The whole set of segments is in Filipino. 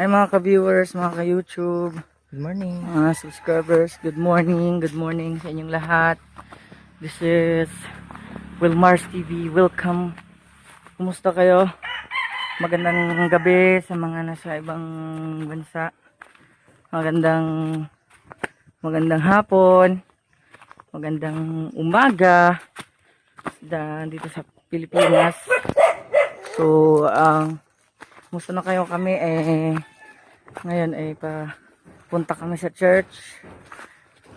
Ay mga ka-viewers, mga ka-YouTube, Good morning. mga subscribers, good morning, good morning sa inyong lahat. This is Wilmars TV, welcome. Kumusta kayo? Magandang gabi sa mga nasa ibang bansa. Magandang magandang hapon. Magandang umaga. Da, dito sa Pilipinas. So, ang Kumusta na kayo kami eh ngayon ay pa punta kami sa church.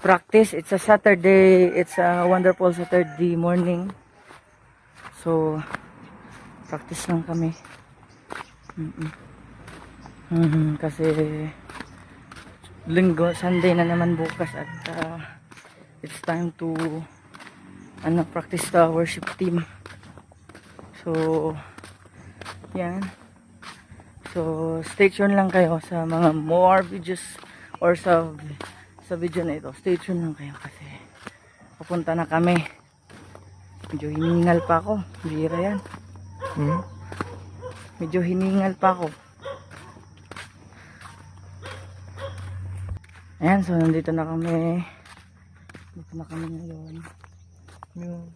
Practice, it's a Saturday, it's a wonderful Saturday morning. So practice lang kami. Mm-mm. Mhm, kasi linggo, Sunday na naman bukas at uh, it's time to ano, practice the worship team. So, yan. So, stay tuned lang kayo sa mga more videos or sa sa video na ito. Stay tuned lang kayo kasi papunta na kami. Medyo hiningal pa ako. Bira yan. Hmm? Medyo hiningal pa ako. Ayan, so nandito na kami. Dito na kami ngayon. Yung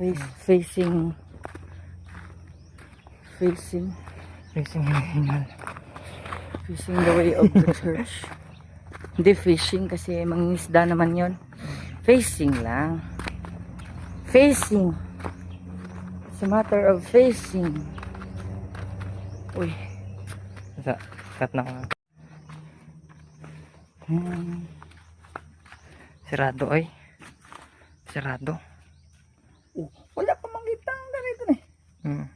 Face, facing facing facing hingal. Facing the way of the church. Hindi fishing kasi mangingisda naman yon. Facing lang. Facing. It's a matter of facing. Uy. Sa cut na ko. Hmm. Sirado ay. Sirado. Oh, wala pa mangitang ganito na eh. Hmm.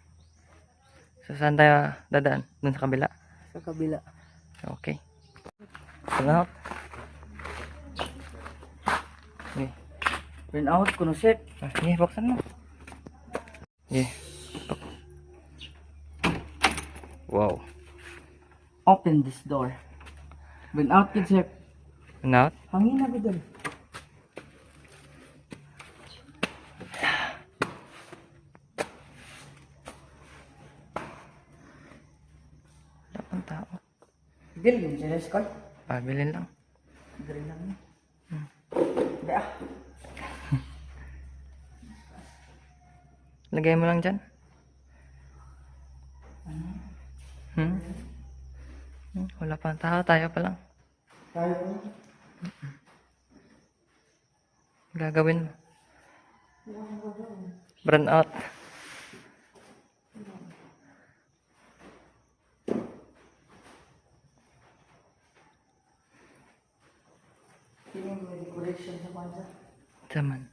So saan tayo dadaan? Doon sa kabila. Sa kabila. Okay. Salamat. Okay. Print out, kunusit. Ah, sige, buksan mo. Okay. Wow. Open this door. Print out, kids. here. And out? Hangin na bidol. Bill, sa school. Pabilin lang. Dali lang yun. Hindi ah. Lagay mo lang dyan. Hmm? Hmm, Wala pang tao. Tayo pa lang. Tayo po. Gagawin mo. Burn out. Taman.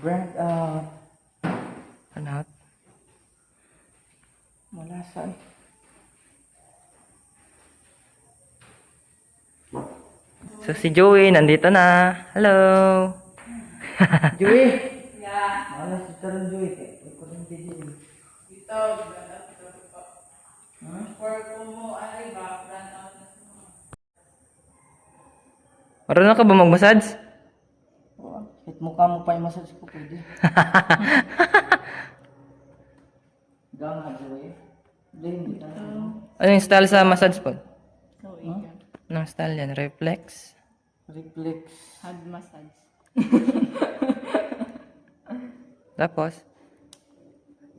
Brand out. Burn out. Wala saan. So si Joey nandito na. Hello. Joey! Yeah. Wala si Taron Joey. Ko rin kay Joey. Marunong ka ba mag-massage? Oo. Kahit mukha mo pa yung massage ko, pwede. Ganga, Joey. Hindi, na. Ano yung style sa massage po? Huh? Anong style yan? Reflex? Reflex. Hand massage. Tapos?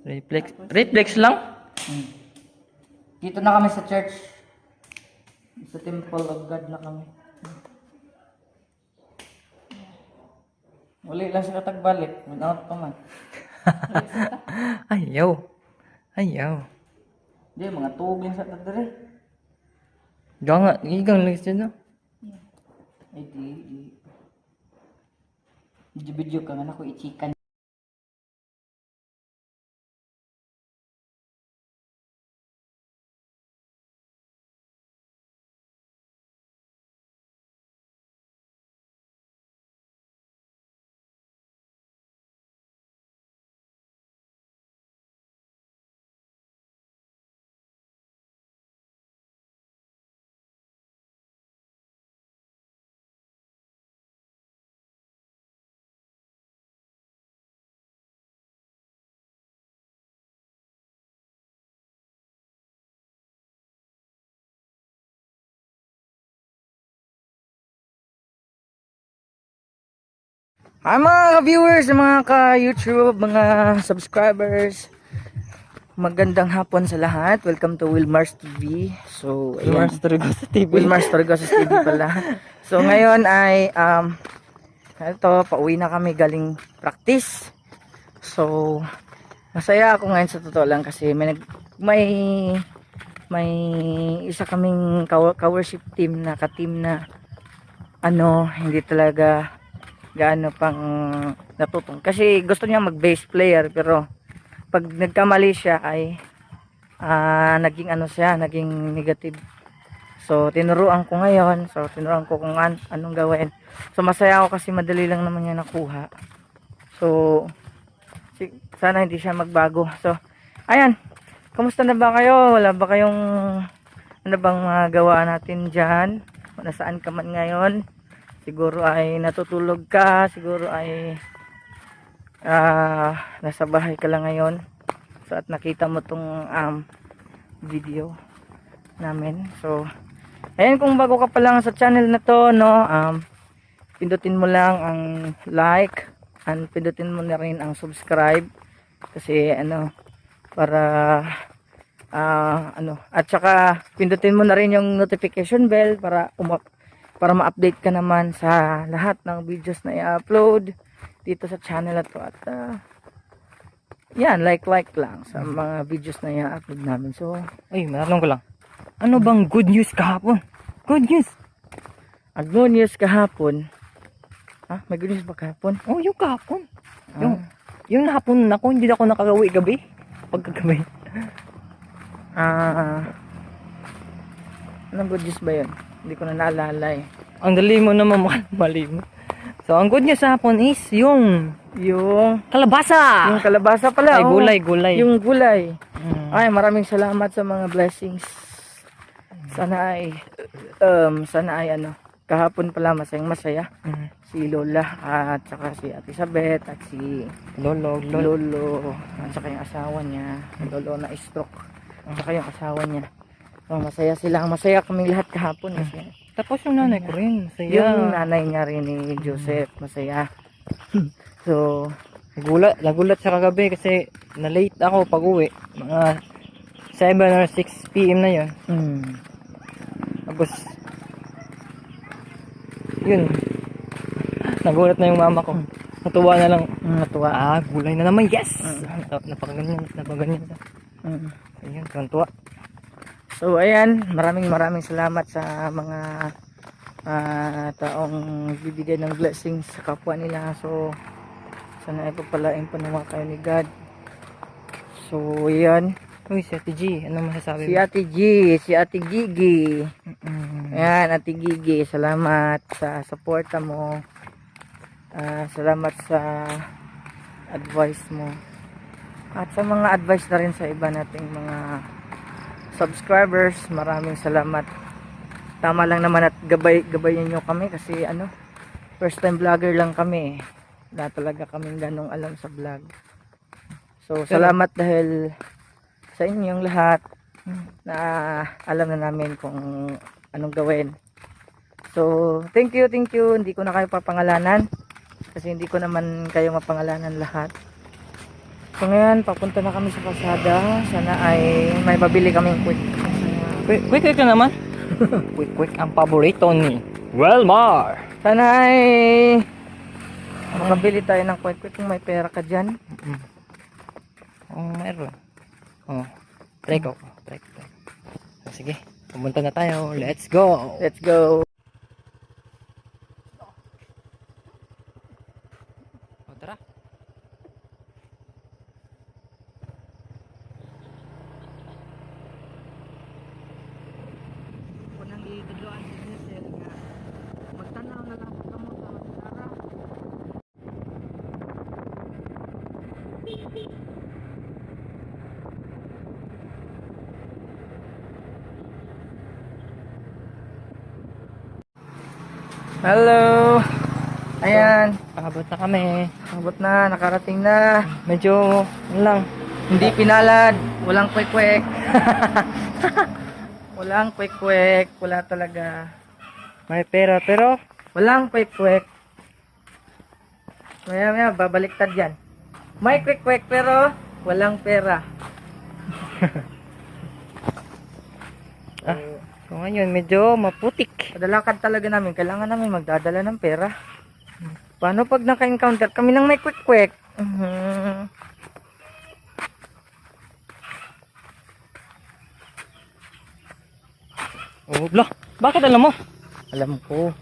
Reflex? Reflex lang? Hmm. Dito na kami sa church. Sa Temple of God na kami. Uli lang sila tagbalik. Without pa man. Ayaw. Ayaw. Hindi, mga tubig lang sa tadere. Diyan nga. Igang lang siya no? Ay, di, di. Video-video ka nga na ko ichikan. Hi mga viewers, mga ka-YouTube, mga subscribers. Magandang hapon sa lahat. Welcome to Wilmars TV. So, ayan. Mars Torregosa TV. Wilmars Torregosa TV pala. So, ngayon ay, um, ito, pauwi na kami galing practice. So, masaya ako ngayon sa totoo lang kasi may, nag- may, may isa kaming ka- ka-worship team na ka-team na ano, hindi talaga gaano pang natutong. Kasi gusto niya mag-bass player pero pag nagkamali siya ay ah, naging ano siya, naging negative. So, tinuruan ko ngayon. So, tinuruan ko kung an- anong gawin. So, masaya ako kasi madali lang naman niya nakuha. So, sana hindi siya magbago. So, ayan. Kamusta na ba kayo? Wala ba kayong ano bang mga gawa natin dyan? O nasaan ka man ngayon? Siguro ay natutulog ka. Siguro ay ah nasa bahay ka lang ngayon. So, at nakita mo tong um, video namin. So, ayan kung bago ka pa lang sa channel na to, no, um, pindutin mo lang ang like and pindutin mo na rin ang subscribe kasi ano para ah, ano at saka pindutin mo na rin yung notification bell para uma- para ma-update ka naman sa lahat ng videos na i-upload dito sa channel na to at ah, yan like like lang sa mga videos na i-upload namin so Ay, matanong ko lang. Ano bang good news kahapon? Good news. ang good news kahapon ha may good news ba kahapon Oh, yung kahapon. Yung, Ah. yung hapon ako, hindi na ako nakagawi gabi. Pagkagabi. Ah, anong good news ba yun? Hindi ko na naalala eh. Ang dali mo naman, mahal, mali mo. So, ang good news sa hapon is yung Yung, kalabasa. yung kalabasa pala. Ay, oh. gulay, gulay. Yung gulay. Mm. Ay, maraming salamat sa mga blessings. Sana ay, um, sana ay ano, kahapon pala masayang masaya. Mm. Si Lola at saka si Ate Sabet at si Lolo, lolo. Lolo at saka yung asawa niya. Lolo na stroke. At saka yung asawa niya. So, masaya sila. Masaya kaming lahat kahapon kasi Tapos yung nanay ko rin. Saya. Yung nanay niya rin ni Joseph, masaya. So, Nagulat, nagulat sa kagabi kasi na-late ako pag uwi. Mga 7 or 6 p.m. na yun. mm, Tapos, yun. Nagulat na yung mama ko. Natuwa na lang. natuwa. Ah, gulay na naman. Yes! Mm. Na- Napaganyan, napaganyan. siya. Mm. Ayun, tuwan-tuwa. So, ayan, maraming maraming salamat sa mga ah, taong bibigyan ng blessings sa kapwa nila. So, sana ay pagpalain pa naman kayo ni God. So, ayan. Uy, si Ate G, ano masasabi Si mo? Ate G, si Ate Gigi. Mm. Ayan, Ate Gigi, salamat sa suporta mo. Ah, salamat sa advice mo. At sa mga advice na rin sa iba nating mga subscribers, maraming salamat. Tama lang naman at gabay gabayan nyo kami kasi ano, first time vlogger lang kami. Wala talaga kaming ganong alam sa vlog. So, salamat dahil sa inyong lahat na alam na namin kung anong gawin. So, thank you, thank you. Hindi ko na kayo papangalanan kasi hindi ko naman kayo mapangalanan lahat. So, ngayon, papunta na kami sa pasada. Sana ay may mabili kaming quick. Quick, quick, quick na naman. quick, quick, ang paborito ni Welmar. Sana ay makabili tayo ng quick quick kung may pera ka dyan. Oh, meron. Oh, try ko. Try ko. Sige, pumunta na tayo. Let's go. Let's go. Oh, tara. Kunang idudloan si Giselle nga magtanaw na lang ka mo sa Sara. Hello. Ayan, Paabot na kami. abot na, nakarating na. Medyo, lang. Hindi pinalad, walang kwek-kwek. walang kwek-kwek, wala talaga. May pera, pero Walang kwek-kwek. Maya maya, babaliktad yan. May quick quick pero walang pera. Ah, so ngayon, medyo maputik. Padalakad talaga namin. Kailangan namin magdadala ng pera. Paano pag naka-encounter kami ng may quick quick? Mhm. Oh, blah. Bakit alam mo? Alam ko.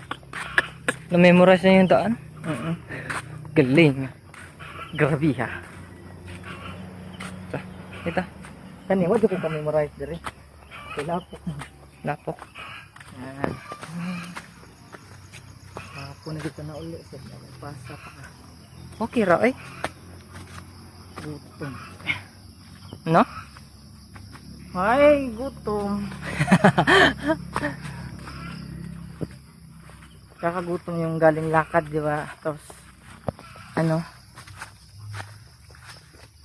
Na-memorize na yung daan? Mhm. Galing. Grabe ha. Ito, Kani, wag ko ka memorize diri. Kailangan po. lapok. Yan. Ako na dito na uli. Sir, pasa pa ka. Okay ra, eh. Gutom. No? Ay, gutom. Kakagutom yung galing lakad, di ba? Tapos, ano?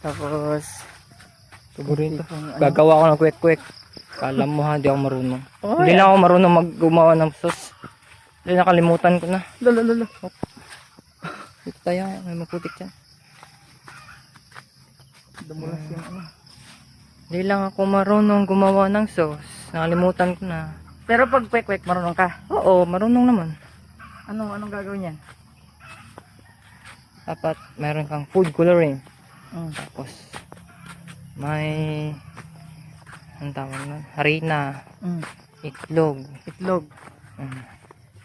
Tapos, Sigurito. tipong ano? Gagawa ko ng quick-quick. Kala mo ha, di ako marunong. Hindi na ako marunong maggumawa ng sauce. Hindi nakalimutan ko na. Lalo, lalo. Dito tayo, may maputik dyan. Dumulas yung ano. Hindi lang ako marunong gumawa ng sauce. Nakalimutan ko na. Pero pag kwek-kwek, marunong ka. Oo, marunong naman. Anong, anong gagawin yan? Dapat meron kang food coloring. Mm. Tapos, may, ang tawag nun? Harina, Mm. itlog. Itlog. Mm.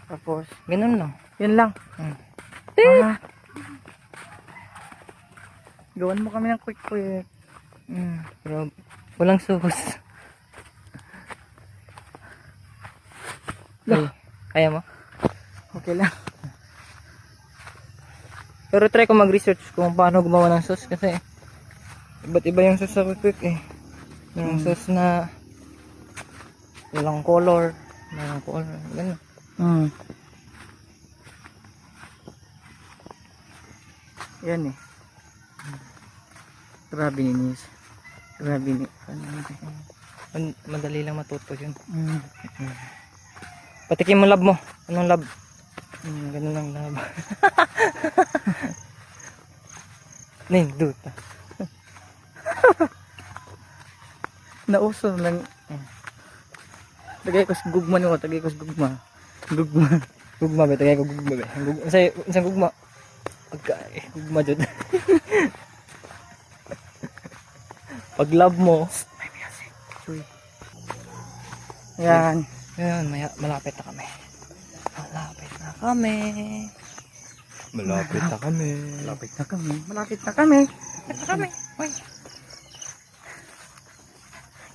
Tapos, Ganun lang. yun lang. Mm. Ah. Gawan mo kami ng quick-quick. Mm. Pero, walang sauce. Ay, kaya mo? Okay lang. Pero try ko mag-research kung paano gumawa ng sauce kasi iba't iba yung sauce sa quick eh. Yung Hmm. sauce na walang color, walang color, ganun. Mm. Yan eh. Grabe ni Nis. Grabe ni. Man- Madali lang matuto yun. Mm. Patikin mo lab mo. Anong lab? Mm, ganun lang lab. Ning, duta. Nauso lang. Mm. Tagay ko sa gugma niyo. Tagay ko sa gugma. Gugma. Gugma ba? Tagay ko gugma ba? Ang gugma, sa, isang gugma. Pagka, eh, gugma dyan. Pag lab mo, Uy. Yan. Ngayon, maya, malapit na kami. Kami. Malapit na kami. Malapit na kami. Malapit na kami. Malapit na kami. Uy.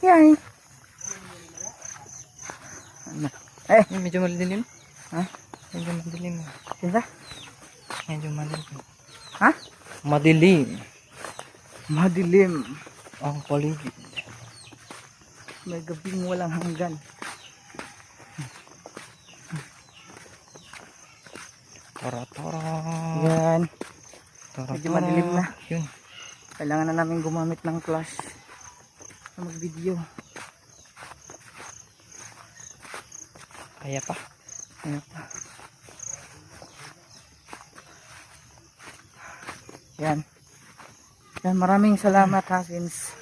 Yan. Ano? Eh, Ay, medyo madilim. Ha? Medyo madilim. sila? Medyo madilim. Ha? Madilim. Madilim. Ang paligid. May gabing walang hanggan. Tara, tara. Yan. Tara, Medyo tara. madilim na. Yun. Kailangan na namin gumamit ng flash na mag-video. Kaya pa. Ano pa? Yan. Yan, maraming salamat ha since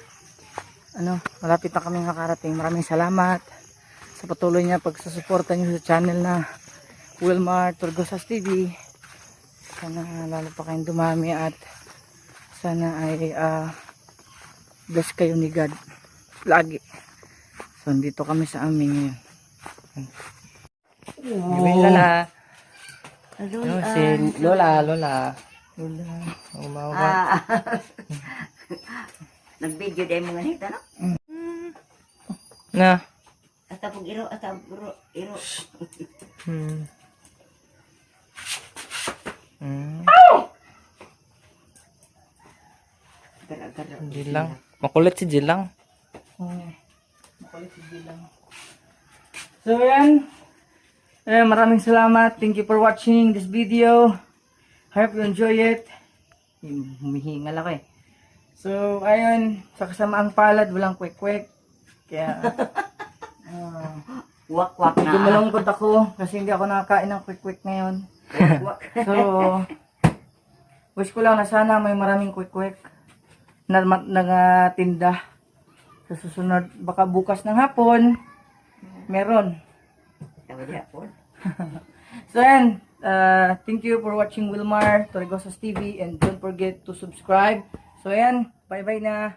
ano, malapit na kami nakarating. Maraming salamat sa patuloy niya pagsusuporta niyo sa channel na Wilmar Turgosas TV. Sana lalo pa kayong dumami at sana ay ah, bless kayo ni God lagi. So, dito kami sa amin ngayon. Gawin lala. Hello, Ano, si Lola, Lola. Lola. Umawa. Ah, nag-video dahil mga nito, no? Na. Ata pag iro, ata iro, iro. Hmm. Hmm. Gara-gara. Jilang. Makulit si Jilang. Oh, makulit si Gilang. So yan. Eh, maraming salamat. Thank you for watching this video. Hope you enjoy it. Hum- Humihingal ako eh. So, ayun. Sa kasamaang palad, walang kwek-kwek. Kaya, ah, Wak-wak na. malungkot ako kasi hindi ako nakakain ng kwek-kwek ngayon. So, Wish ko lang na sana may maraming quick-quick na, ma- na ah, tinda. Sa susunod, baka bukas ng hapon, meron. So yan, uh, thank you for watching Wilmar, Torregosas TV, and don't forget to subscribe. So yan, bye-bye na.